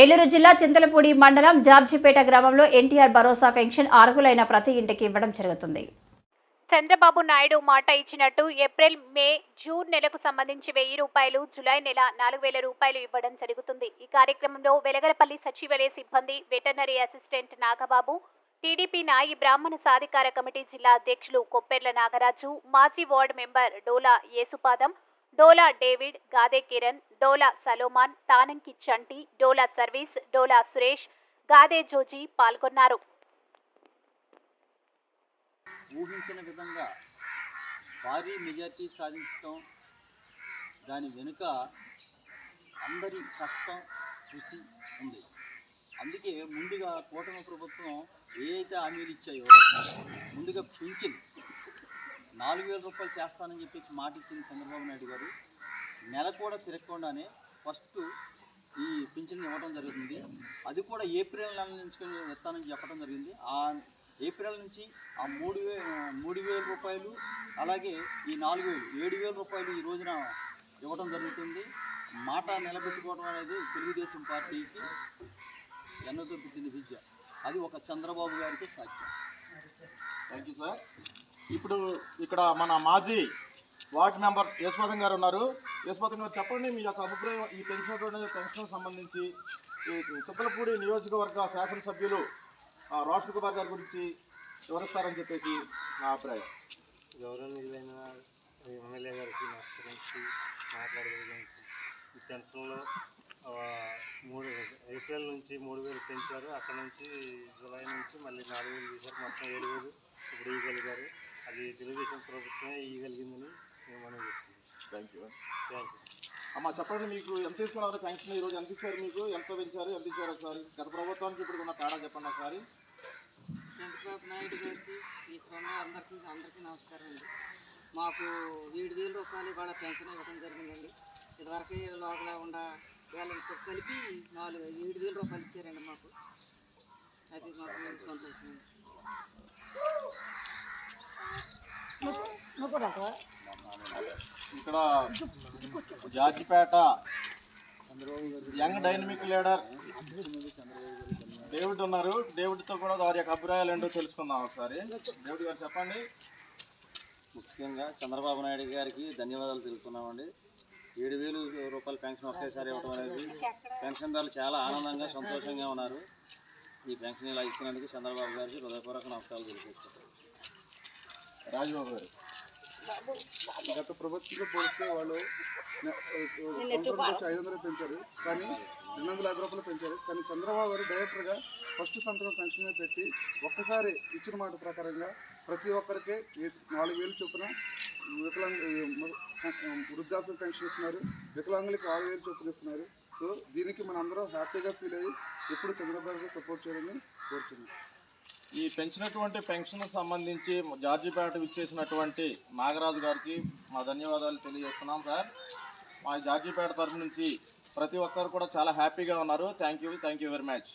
ఏలూరు జిల్లా చింతలపూడి మండలం జార్జిపేట గ్రామంలో ఎన్టీఆర్ భరోసా పెన్షన్ అర్హులైన ప్రతి ఇంటికి ఇవ్వడం జరుగుతుంది. చంద్రబాబు నాయుడు మాట ఇచ్చినట్టు ఏప్రిల్ మే జూన్ నెలకు సంబంధించి వెయ్యి రూపాయలు జులై నెల నాలుగు వేల రూపాయలు ఇవ్వడం జరుగుతుంది. ఈ కార్యక్రమంలో వెలగలపల్లి సచివాలయ సిబ్బంది వెటర్నరీ అసిస్టెంట్ నాగబాబు టీడీపీ నాయి బ్రాహ్మణ సాధికార కమిటీ జిల్లా అధ్యక్షులు కొప్పెర్ల నాగరాజు మాజీ ward member Dola Yesupadam Dola David Gade Kiran Dola Solomon Thanamki Chanti Dola service Dola Suresh Gade Joji పాల్గొన్నారు. ఊహించిన విధంగా భారీ మెజార్టీ సాధించడం దాని వెనుక అందరి కష్టం కృషి ఉంది. అందుకే ముందుగా కూటమి ప్రభుత్వం ఏ అయితే హామీలు ఇచ్చాయో ముందుగా పింఛన్ నాలుగు వేల రూపాయలు చేస్తానని చెప్పేసి మాట ఇచ్చిన చంద్రబాబు నాయుడు గారు నెల కూడా తిరగకుండానే ఫస్ట్ ఈ పింఛన్ ఇవ్వడం జరుగుతుంది. అది కూడా ఏప్రిల్ నెల నుంచి ఇస్తానని చెప్పడం జరిగింది. ఆ ఏప్రిల్ నుంచి ఆ మూడు వే మూడు వేల రూపాయలు అలాగే ఈ నాలుగు వేలు ఏడు వేల రూపాయలు ఈ రోజున ఇవ్వడం జరుగుతుంది. మాట నిలబెట్టుకోవడం అనేది తెలుగుదేశం పార్టీకి ఎన్నతో పుట్టిన విద్య. అది ఒక చంద్రబాబు గారికి సాధ్యం థ్యాంక్ యూ సార్ ఇప్పుడు ఇక్కడ మన మాజీ వార్డ్ మెంబర్ యశ్వతం గారు ఉన్నారు. యశ్వతం గారు చెప్పండి మీ యొక్క అభిప్రాయం ఈ పెన్షన్ పెన్షన్ సంబంధించి ఈ చిత్తలపూడి నియోజకవర్గ శాసనసభ్యులు ఆ, రాష్ట్ర కుమార్ గారి గురించి వివరిస్తారని చెప్పేసి నా అభిప్రాయం. గౌరవనీయులైన ఎమ్మెల్యే గారికి నమస్కరించి మాట్లాడగలిగాను ఈ పెన్షన్లో మూడు ఏప్రిల్ నుంచి మూడు వేలు పెంచారు. అక్కడ నుంచి జూలై నుంచి మళ్ళీ నాలుగు వేలు తీశారు. మొత్తం ఏడు వేలు ఇప్పుడు ఇవ్వగలిగారు అది తెలుగుదేశం ప్రభుత్వమే ఇవ్వగలిగిందని మేము మనం చేస్తున్నాం థ్యాంక్ యూ థ్యాంక్ యూ అమ్మ చెప్పండి మీకు ఎంత తీసుకున్నారు? పెన్షన్ ఈరోజు ఎంత ఇచ్చారు మీకు? ఎంత పెంచారు? ఎంత ఇచ్చారు ఒకసారి? గత ప్రభుత్వానికి ఇప్పుడు ఉన్న తేడా చెప్పండి ఒకసారి. చంద్రబాబు నాయుడు గారికి ఈ కొన్న అందరికీ అందరికీ నమస్కారం అండి. మాకు ఏడు వేల రూపాయలు ఇవాళ పెన్షన్ ఇవ్వడం జరిగిందండి. ఇదివరకు లోపల ఉన్న బ్యాలెన్స్తో కలిపి నాలుగు ఏడు వేల రూపాయలు ఇచ్చారండి మాకు. అది మాకు సంతోషం. ఇక్కడ Jarjipeta young dynamic leader David ఉన్నారు. డేవిడ్తో కూడా వారి యొక్క అభిప్రాయాలు ఏంటో తెలుసుకుందాం ఒకసారి. డేవిడ్ గారు చెప్పండి. ముఖ్యంగా చంద్రబాబు నాయుడు గారికి ధన్యవాదాలు తెలుపుతున్నామండి. ఏడు వేలు రూపాయల పెన్షన్ ఒకేసారి ఇవ్వడం అనేది పెన్షన్దారులు చాలా ఆనందంగా సంతోషంగా ఉన్నారు. ఈ పెన్షన్ ఇలా ఇచ్చినందుకు చంద్రబాబు గారికి హృదయపూర్వక నమస్కారాలు తెలియజేస్తున్నాను రాజబాబు గారు. గత ప్రభుత్వంతో పోలిస్తే వాళ్ళు ఐదు వందలు పెంచారు. కానీ రెండు వందల యాభై రూపాయలు పెంచారు. కానీ చంద్రబాబు గారు డైరెక్టర్గా ఫస్ట్ సంతకం పెన్షన్ మీద పెట్టి ఒక్కసారి ఇచ్చిన మాట ప్రకారంగా ప్రతి ఒక్కరికి నాలుగు వేలు చొప్పున వికలాంగ వృద్ధాప్య పెన్షన్ ఇస్తున్నారు. వికలాంగులకి ఆరు వేలు చొప్పున ఇస్తున్నారు. సో దీనికి మనం అందరం హ్యాపీగా ఫీల్ అయ్యి ఎప్పుడు చంద్రబాబు గారికి సపోర్ట్ చేయాలని కోరుతున్నాం ఈ పెంచినటువంటి పెన్షన్ సంబంధించి జార్జిపేట విచ్చేసినటువంటి నాగరాజు గారికి మా ధన్యవాదాలు తెలియజేస్తున్నాం సార్. మా జార్జిపేట తరఫు నుంచి ప్రతి ఒక్కరు కూడా చాలా హ్యాపీగా ఉన్నారు. Thank you thank you very much.